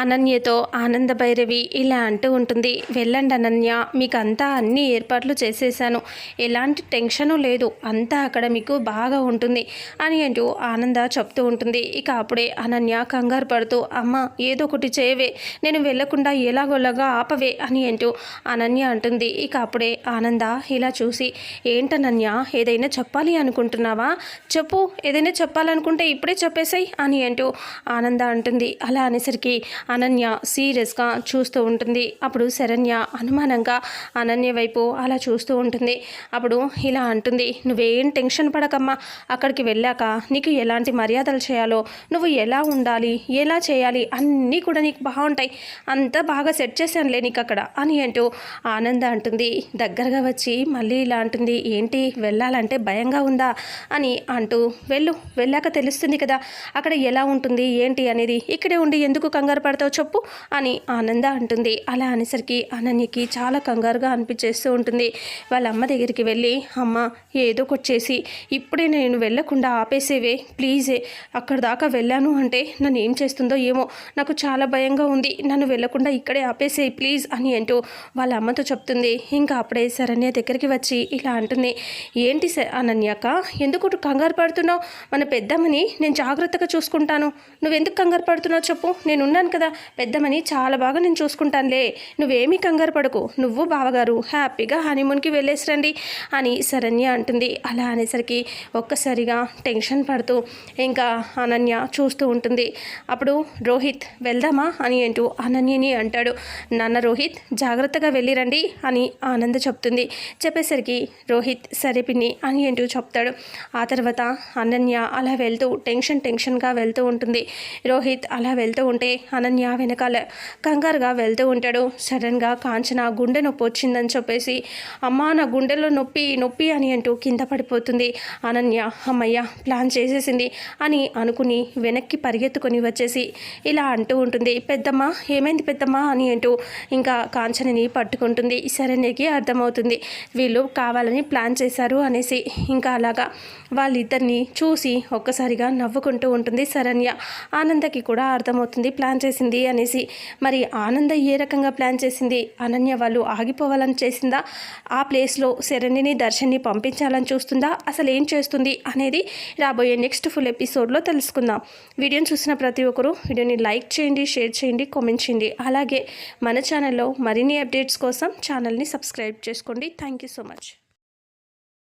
అనన్యతో ఆనంద భైరవి ఇలా అంటూ ఉంటుంది వెళ్ళండి అనన్య మీకు అంతా అన్ని ఏర్పాట్లు చేసేసాను ఎలాంటి టెన్షను లేదు అంతా అక్కడ మీకు బాగా ఉంటుంది అని అంటూ ఆనంద చెప్తూ ఉంటుంది. ఇక అప్పుడే అనన్య కంగారు పడుతూ అమ్మ ఏదో ఒకటి చేయవే నేను వెళ్ళకుండా ఎలాగోలాగా ఆపవే అని అంటూ అనన్య అంటుంది. ఇక అప్పుడే ఆనంద ఇలా చూసి ఏంటనన్య ఏదైనా చెప్పాలి అనుకుంటున్నావా? చెప్పు ఏదైనా చెప్పాలనుకుంటే ఇప్పుడే చెప్పేసాయి అని అంటూ ఆనంద అంటుంది. అలా అనేసరికి అనన్య సీరియస్గా చూస్తూ ఉంటుంది. అప్పుడు శరణ్య అనుమానంగా అనన్య వైపు అలా చూస్తూ ఉంటుంది. అప్పుడు ఇలా అంటుంది నువ్వేం టెన్షన్ పడకమ్మా. అక్కడికి వెళ్ళాక నీకు ఎలాంటి మర్యాదలు చేయాలో నువ్వు ఎలా ఉండాలి ఎలా చేయాలి అన్నీ కూడా నీకు బాగుంటాయి అంతా బాగా సెట్ చేశానులే నీకు అక్కడ అని అంటూ ఆనంద అంటుంది. దగ్గరగా వచ్చి మళ్ళీ ఇలా అంటుంది ఏంటి వెళ్ళాలంటే భయంగా ఉందా? అని అంటూ వెళ్ళు వెళ్ళాక తెలుస్తుంది కదా అక్కడ ఎలా ఉంటుంది ఏంటి అనేది ఇక్కడే ఉండి ఎందుకు కంగారు మాట్లాడతావు చెప్పు అని ఆనంద అంటుంది. అలా అనేసరికి అనన్యకి చాలా కంగారుగా అనిపించేస్తూ ఉంటుంది. వాళ్ళ అమ్మ దగ్గరికి వెళ్ళి అమ్మ ఏదో ఒకటి చేసి ఇప్పుడే నేను వెళ్ళకుండా ఆపేసేవే ప్లీజే అక్కడ దాకా వెళ్ళాను అంటే నన్ను ఏం చేస్తుందో ఏమో నాకు చాలా భయంగా ఉంది నన్ను వెళ్ళకుండా ఇక్కడే ఆపేసే ప్లీజ్ అని అంటూ వాళ్ళ అమ్మతో చెప్తుంది. ఇంకా అప్పుడే శరణ్య దగ్గరికి వచ్చి ఇలా అంటుంది. ఏంటి అనన్యాక ఎందుకు కంగారు పడుతున్నావు? మన పెద్దమ్మని నేను జాగ్రత్తగా చూసుకుంటాను. నువ్వెందుకు కంగారు పడుతున్నావు చెప్పు నేనున్నాను కదా? పెద్దమని చాలా బాగా నేను చూసుకుంటానులే. నువ్వేమీ కంగారు పడకు. నువ్వు బావగారు హ్యాపీగా హనీమూన్కి వెళ్ళేసిరండి అని శరణ్య అంటుంది. అలా అనేసరికి ఒక్కసారిగా టెన్షన్ పడుతూ ఇంకా అనన్య చూస్తూ ఉంటుంది. అప్పుడు రోహిత్ వెళ్దామా అని అంటూ అనన్యని అంటాడు. నాన్న రోహిత్ జాగ్రత్తగా వెళ్ళిరండి అని ఆనంద చెప్తుంది. చెప్పేసరికి రోహిత్ సరే పిన్ని అని అంటూ చెప్తాడు. ఆ తర్వాత అనన్య అలా వెళ్తూ టెన్షన్ టెన్షన్గా వెళ్తూ ఉంటుంది. రోహిత్ అలా వెళ్తూ ఉంటే అనన్య వెనకాల కంగారుగా వెళ్తూ ఉంటాడు. సడన్గా కాంచన గుండె నొప్పి వచ్చిందని చెప్పేసి అమ్మ నా గుండెలో నొప్పి నొప్పి అని అంటూ కింద పడిపోతుంది. అనన్య అమ్మయ్య ప్లాన్ చేసేసింది అని అనుకుని వెనక్కి పరిగెత్తుకొని వచ్చేసి ఇలా అంటూ ఉంటుంది. పెద్దమ్మ ఏమైంది పెద్దమ్మ అని అంటూ ఇంకా కాంచనని పట్టుకుంటుంది. శరణ్యకి అర్థమవుతుంది. వీళ్ళు కావాలని ప్లాన్ చేశారు అనేసి ఇంకా అలాగా వాళ్ళిద్దరిని చూసి ఒక్కసారిగా నవ్వుకుంటూ ఉంటుంది శరణ్య. ఆనందకి కూడా అర్థమవుతుంది ప్లాన్ చేసి చేసింది అనేసి మరి ఆనంద ఏ రకంగా ప్లాన్ చేసింది? అనన్య వాళ్ళు ఆగిపోవాలని చేసిందా? ఆ ప్లేస్లో శరణిని దర్శన్ని పంపించాలని చూస్తుందా? అసలు ఏం చేస్తుంది అనేది రాబోయే నెక్స్ట్ ఫుల్ ఎపిసోడ్లో తెలుసుకుందాం. వీడియోని చూసిన ప్రతి ఒక్కరూ వీడియోని లైక్ చేయండి షేర్ చేయండి కామెంట్ చేయండి. అలాగే మన ఛానల్లో మరిన్ని అప్డేట్స్ కోసం ఛానల్ని సబ్స్క్రైబ్ చేసుకోండి. Thank you so much.